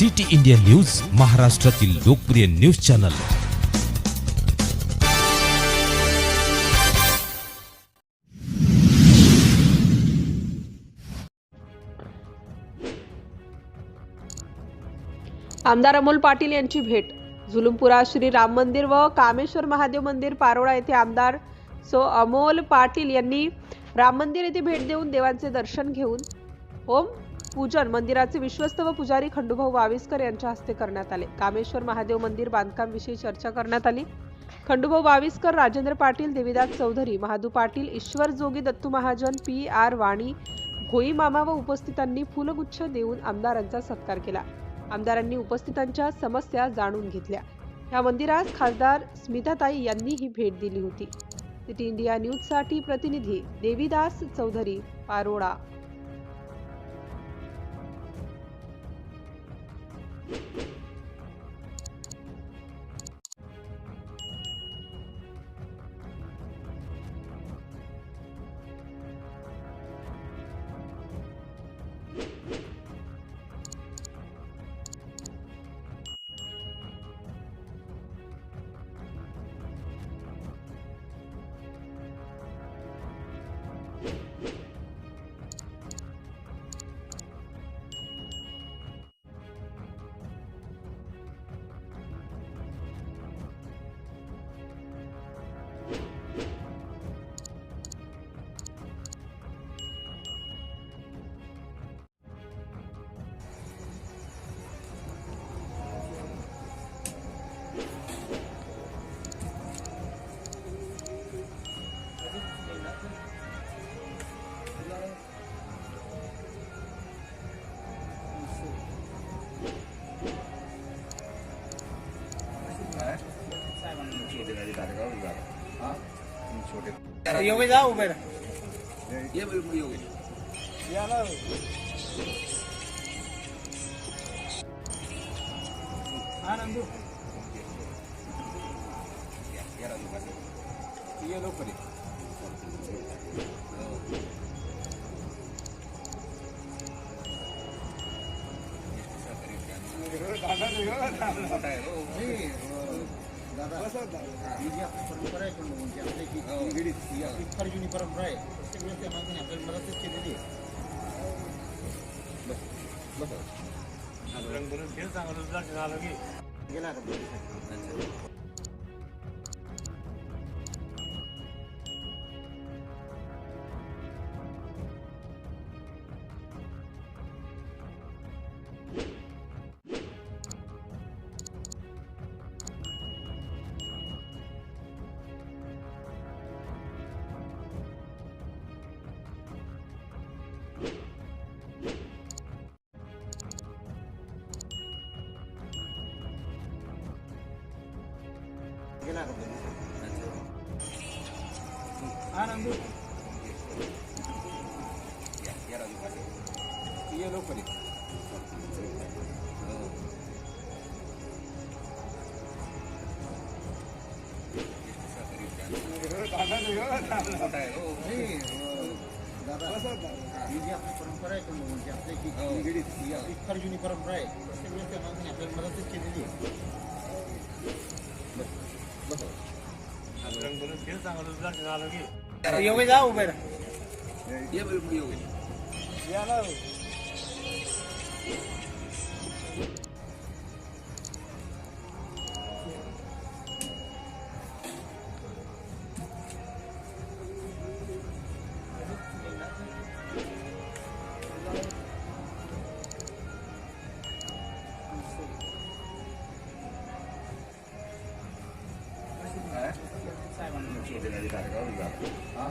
City India news महाराष्ट्रातील लोकप्रिय news channel. आमदार अमोल पाटील यांची भेट. झुलुमपुरा श्री राम मंदिर व कामेश्वर महादेव मंदिर पारोळा येथे आमदार सो अमोल पाटील यांनी राम मंदिर येथे भेट देऊन देवांचे दर्शन घेऊन ओम पूजन मंदिराचे विश्वस्त व पुजारी खंडूभाऊ वाविस्कर यांच्या हस्ते करण्यात आले. कामेश्वर महादेव मंदिर बांधकाम विषयी चर्चा करण्यात आली. खंडूभाऊ वाविस्कर राजेंद्र पाटील देवीदास चौधरी महादू पाटील ईश्वर जोगी दत्तू महाजन पी आर वाणी भोई मामा व उपस्थितांनी फुलगुच्छ देऊन आमदारांचा सत्कार केला. आमदारांनी उपस्थितांच्या समस्या जाणून घेतल्या. या मंदिरास खासदार स्मिताताई यांनी ही भेट दिली होती. सिटी इंडिया न्यूजसाठी प्रतिनिधी देवीदास चौधरी पारोळा. Thank you. योगे जा उभे हा नंदू ये लोक दादा ही जी आपली परंपरा आहे खंडोबांची आपल्या की निगडीत ही आपली फार जुनी परंपरा आहे प्रत्येक वेळेस त्या माणसाने आपल्याला मदतच केलेली आहे बस बस गेला का गेला का हा नंदू ये लोक परंपरा आहे म्हणजे आपल्या जी निगडीत ही जुनी परंपरा आहे मदतच केलेली योगे जा उभे राहा ये योगे या mucho que le diga, ¿verdad? ¿Ah?